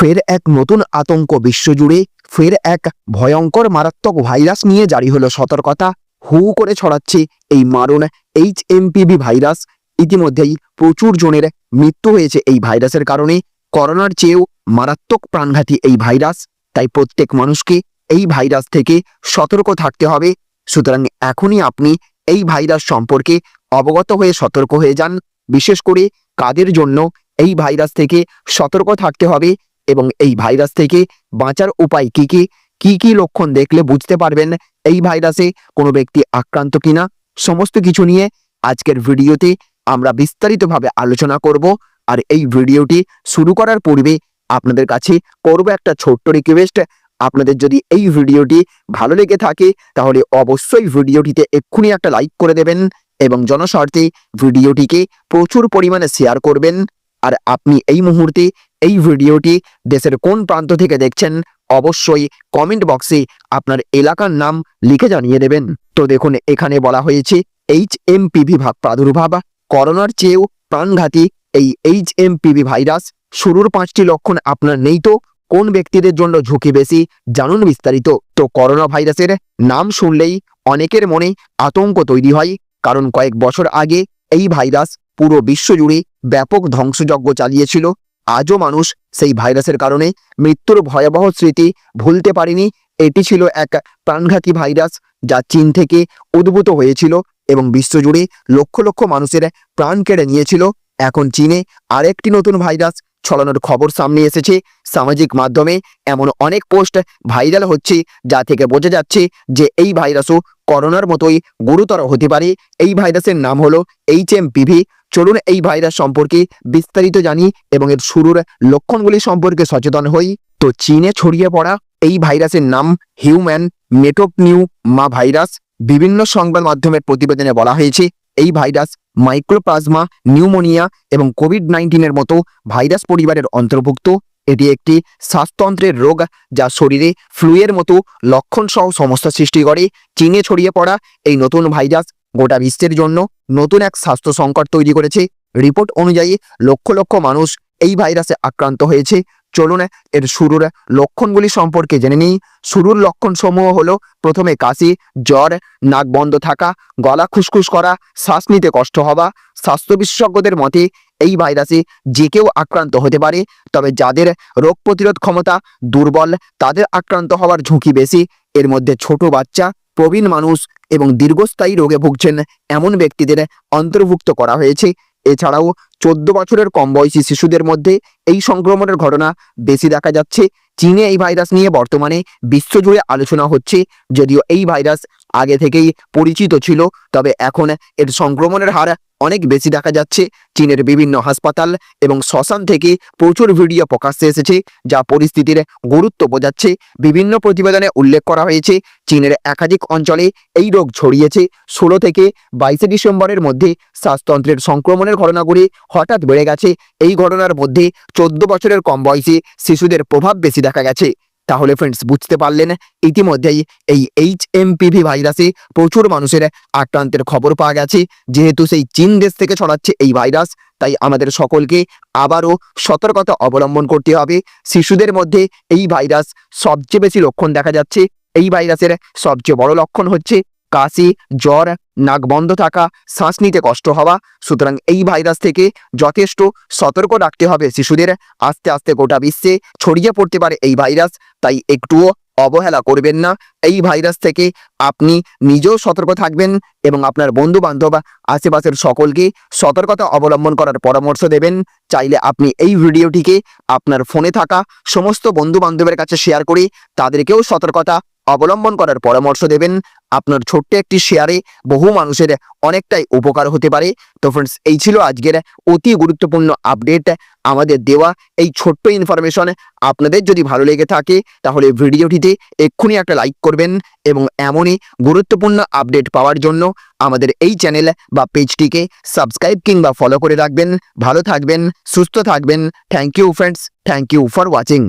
ফের এক নতুন আতঙ্ক বিশ্বজুড়ে, ফের এক ভয়ঙ্কর মারাত্মক ভাইরাস নিয়ে জারি হলো সতর্কতা। হু করে ছড়াচ্ছে এই মারণ এইচ এমপিভি ভাইরাস। ইতিমধ্যেই প্রচুর জনের মৃত্যু হয়েছে এই ভাইরাসের কারণে। করোনার চেয়েও মারাত্মক প্রাণঘাতী এই ভাইরাস। তাই প্রত্যেক মানুষকে এই ভাইরাস থেকে সতর্ক থাকতে হবে। সুতরাং এখনই আপনি এই ভাইরাস সম্পর্কে অবগত হয়ে সতর্ক হয়ে যান। বিশেষ করে কাদের জন্য এই ভাইরাস থেকে সতর্ক থাকতে হবে এবং এই ভাইরাস থেকে বাঁচার উপায় কি কি? কি কি লক্ষণ দেখলে বুঝতে পারবেন এই ভাইরাসে কোনো ব্যক্তি আক্রান্ত কিনা? সমস্ত কিছু নিয়ে আজকের ভিডিওতে আমরা বিস্তারিতভাবে আলোচনা করব আর এই ভিডিওটি শুরু করার পূর্বে আপনাদের কাছে করব একটা ছোট্ট রিকোয়েস্ট আপনাদের যদি এই ভিডিওটি ভালো লেগে থাকে তাহলে অবশ্যই ভিডিওটিতে এক্ষুনি একটা লাইক করে দেবেন এবং জনস্বার্থে ভিডিওটিকে প্রচুর পরিমাণে শেয়ার করবেন। আর আপনি এই মুহূর্তে এই ভিডিওটি দেশের কোন প্রান্ত থেকে দেখছেন অবশ্যই কমেন্ট বক্সে আপনার এলাকার নাম লিখে জানিয়ে দেবেন। তো দেখুন, এখানে বলা হয়েছে এইচ এম পিভি প্রাদুর্ভাব, করোনার চেয়েও প্রাণঘাতী এই এইচ এম পিভি ভাইরাস শুরুর পাঁচটি লক্ষণ আপনার নেই তো? কোন ব্যক্তিদের জন্য ঝুঁকি বেশি? জানুন বিস্তারিত। তো করোনা ভাইরাসের নাম শুনলেই অনেকের মনে আতঙ্ক তৈরি হয়। কারণ কয়েক বছর আগে এই ভাইরাস পুরো বিশ্বজুড়ে ব্যাপক ধ্বংসযজ্ঞ চালিয়েছিল। আজও মানুষ সেই ভাইরাসের কারণে মৃত্যুর ভয়াবহ স্মৃতি ভুলতে পারেনি। এটি ছিল এক প্রাণঘাতী ভাইরাস যা চীন থেকে উদ্ভূত হয়েছিল এবং বিশ্বজুড়ে লক্ষ লক্ষ মানুষের প্রাণ কেড়ে নিয়েছিল। এখন চীনে আরেকটি নতুন ভাইরাস ছড়ানোর খবর সামনে এসেছে। সামাজিক মাধ্যমে এমন অনেক পোস্ট ভাইরাল হচ্ছে যা থেকে বোঝা যাচ্ছে যে এই ভাইরাসও করোনার মতোই গুরুতর হতে পারে। এই ভাইরাসের নাম হলো এইচ এম পিভি চলুন এই ভাইরাস সম্পর্কে বিস্তারিত জানি এবং এর শুরুর লক্ষণগুলি সম্পর্কে সচেতন হই। তো চীনে ছড়িয়ে পড়া এই ভাইরাসের নাম হিউম্যান মেটোপনিউ মা ভাইরাস বিভিন্ন সংবাদ মাধ্যমের প্রতিবেদনে বলা হয়েছে, এই ভাইরাস মাইক্রোপ্লাজমা নিউমোনিয়া এবং কোভিড নাইন্টিনের মতো ভাইরাস পরিবারের অন্তর্ভুক্ত। এটি একটি শ্বাসতন্ত্রের রোগ যা শরীরে ফ্লুয়ের মতো লক্ষণ সহ সমস্যা সৃষ্টি করে। চীনে ছড়িয়ে পড়া এই নতুন ভাইরাস গোটা বিশ্বের জন্য নতুন এক স্বাস্থ্য সংকট তৈরি করেছে। রিপোর্ট অনুযায়ী লক্ষ লক্ষ মানুষ এই ভাইরাসে আক্রান্ত হয়েছে। চলুন এর শুরুর লক্ষণগুলি সম্পর্কে জেনে নিই। শুরুর লক্ষণ সমূহ হলো, প্রথমে কাশি, জ্বর, নাক বন্ধ থাকা, গলা খুসখুস করা, শ্বাস নিতে কষ্ট হওয়া। স্বাস্থ্য বিশেষজ্ঞদের মতে, এই ভাইরাসে যে কেউ আক্রান্ত হতে পারে, তবে যাদের রোগ প্রতিরোধ ক্ষমতা দুর্বল, তাদের আক্রান্ত হওয়ার ঝুঁকি বেশি। এর মধ্যে ছোট বাচ্চা প্রবীণ মানুষ এবং দীর্ঘস্থায়ী রোগে ভুগছেন এমন ব্যক্তিদের অন্তর্ভুক্ত করা হয়েছে। এছাড়াও চোদ্দ বছরের কম বয়সী শিশুদের মধ্যে এই সংক্রমণের ঘটনা বেশি দেখা যাচ্ছে। চীনে এই ভাইরাস নিয়ে বর্তমানে বিশ্বজুড়ে আলোচনা হচ্ছে, যদিও এই ভাইরাস আগে থেকেই পরিচিত ছিল। তবে এখন এর সংক্রমণের হার অনেক বেশি দেখা যাচ্ছে। চীনের বিভিন্ন হাসপাতাল এবং শ্মশান থেকে প্রচুর ভিডিও প্রকাশ্যে এসেছে, যা পরিস্থিতির গুরুত্ব বোঝাচ্ছে। বিভিন্ন প্রতিবেদনে উল্লেখ করা হয়েছে, চীনের একাধিক অঞ্চলে এই রোগ ছড়িয়েছে। ষোলো থেকে বাইশে ডিসেম্বরের মধ্যে শ্বাসতন্ত্রের সংক্রমণের ঘটনাগুলি হঠাৎ বেড়ে গেছে। এই ঘটনার মধ্যে চোদ্দ বছরের কম বয়সে শিশুদের প্রভাব বেশি দেখা গেছে। তাহলে ফ্রেন্ডস বুঝতে পারলেন ইতিমধ্যেই এই এইচ এমপিভি ভাইরাসে প্রচুর মানুষের আক্রান্তের খবর পাওয়া গেছে। যেহেতু সেই চীন দেশ থেকে ছড়াচ্ছে এই ভাইরাস তাই আমাদের সকলকে আবারও সতর্কতা অবলম্বন করতে হবে। শিশুদের মধ্যে এই ভাইরাস সবচেয়ে বেশি লক্ষণ দেখা যাচ্ছে। এই ভাইরাসের সবচেয়ে বড় লক্ষণ হচ্ছে কাশি, জ্বর নাক বন্ধ থাকা, শ্বাস নিতে কষ্ট হওয়া, সুতরাং এই ভাইরাস থেকে যথেষ্ট সতর্ক রাখতে হবে শিশুদের। আস্তে আস্তে গোটা বিশ্বে ছড়িয়ে পড়তে পারে এই ভাইরাস তাই একটুও অবহেলা করবেন না। এই ভাইরাস থেকে আপনি নিজেও সতর্ক থাকবেন এবং আপনার বন্ধু বান্ধব আশেপাশের সকলকে সতর্কতা অবলম্বন করার পরামর্শ দেবেন। চাইলে আপনি এই ভিডিওটিকে আপনার ফোনে থাকা সমস্ত বন্ধু বান্ধবের কাছে শেয়ার করে তাদেরকেও সতর্কতা অবলম্বন করার পরামর্শ দেবেন। আপনার ছোট্ট একটি শেয়ারে বহু মানুষের অনেকটাই উপকার হতে পারে। তো ফ্রেন্ডস এই ছিল আজকের অতি গুরুত্বপূর্ণ আপডেট আমাদের দেওয়া। এই ছোট্ট ইনফরমেশন আপনাদের যদি ভালো লেগে থাকে, তাহলে ভিডিওটিতে এক্ষুনি একটা লাইক করবেন এবং এমনই গুরুত্বপূর্ণ আপডেট পাওয়ার জন্য আমাদের এই চ্যানেল বা পেজটিকে সাবস্ক্রাইব কিংবা ফলো করে রাখবেন। ভালো থাকবেন, সুস্থ থাকবেন। Thank you friends thank you for watching